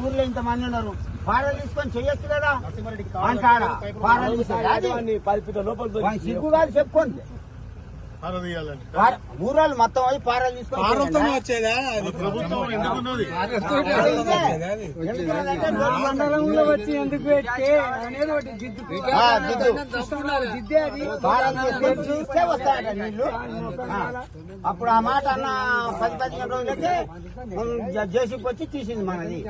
ఊర్లో ఇంత మంది ఉన్నారు. పారలు తీసుకొని చెయ్యొచ్చు కదా? అంటాడా? అది? వాని సిగ్గు కాదు చెప్పుకోండి. ఊరాలు మొత్తం అయి పారలు తీసుకొని చెయ్యాలా? వచ్చేదా ప్రభుత్వం ఎందుకున్నది? మండలంలో వచ్చి ఎందుకు పెట్టి అనేది ఒకటి జిద్దు ఆ, జిద్దు. జిద్దే అది. చూస్తే వస్తాయట నీళ్ళు. అప్పుడు ఆ మాట అన్న పది పదిహేను రోజులకే జేసీకి వచ్చి తీసింది మనది.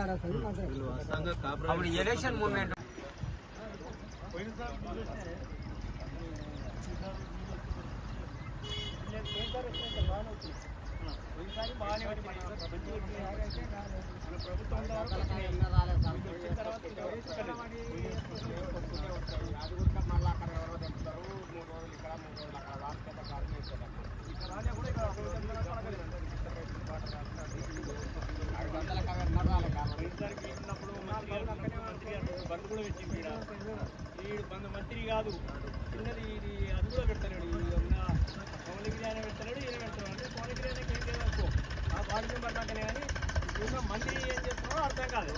వీడు మంత్రి కాదు. చిన్నది ఇది అది కూడా పెడతాడు. ఈ ఉన్న పవన్గిరి పెడతాడు ఈయన పెడతాడు. మెంబర్ దాకానే కానీ ఉన్న మంత్రి ఏం చేస్తున్నారో అర్థం కాదు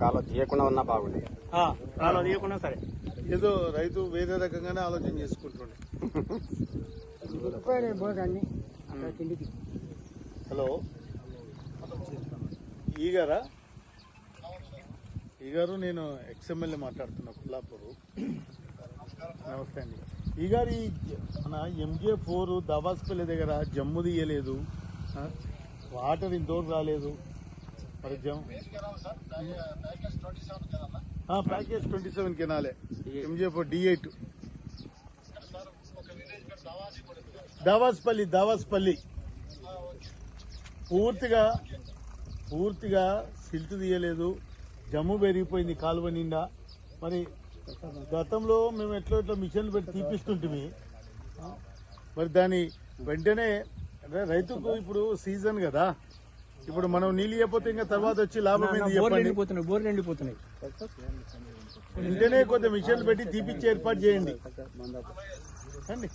కాలం తీయకుండా ఉన్నా బాగుంది. నాలో తీయకున్నా సరే. ఏదో రైతు వేరే రకంగానే ఆలోచన చేసుకుంటుండే. హలో ఈ గారా ఈ గారు నేను ఎక్స్ఎమ్మెల్యే మాట్లాడుతున్నా కుల్లాపూరు. నమస్తే అండి. ఈగారి ఈ మన ఎంజే ఫోర్ దవాస్పల్లి దగ్గర జమ్ము తీయలేదు. వాటర్ ఇంతవరకు రాలేదు. మరి జమ్ package twenty seven కెనాలే. MJ four D eight. Davaspalli Davaspalli. పూర్తిగా పూర్తిగా సిల్ట్ తీయలేదు. జమ్ము పెరిగిపోయింది కాలువ నిండా. మరి గతంలో మేము ఎట్లా ఎట్లా మిషన్లు పెట్టి తీపిస్తుంటిమి. మరి దాని వెంటనే అంటే రైతుకు ఇప్పుడు సీజన్ కదా. ఇప్పుడు మనం నీళ్ళు ఇవ్వకపోతే ఇంకా తర్వాత వచ్చి లాభం ఏంది బోర్లు చెప్పండి. ఎండిపోతున్నాయి బోర్లు ఎండిపోతున్నాయి. వెంటనే కొద్దిగా మిషన్లు పెట్టి తీపిచ్చి ఏర్పాటు చేయండి. అండి.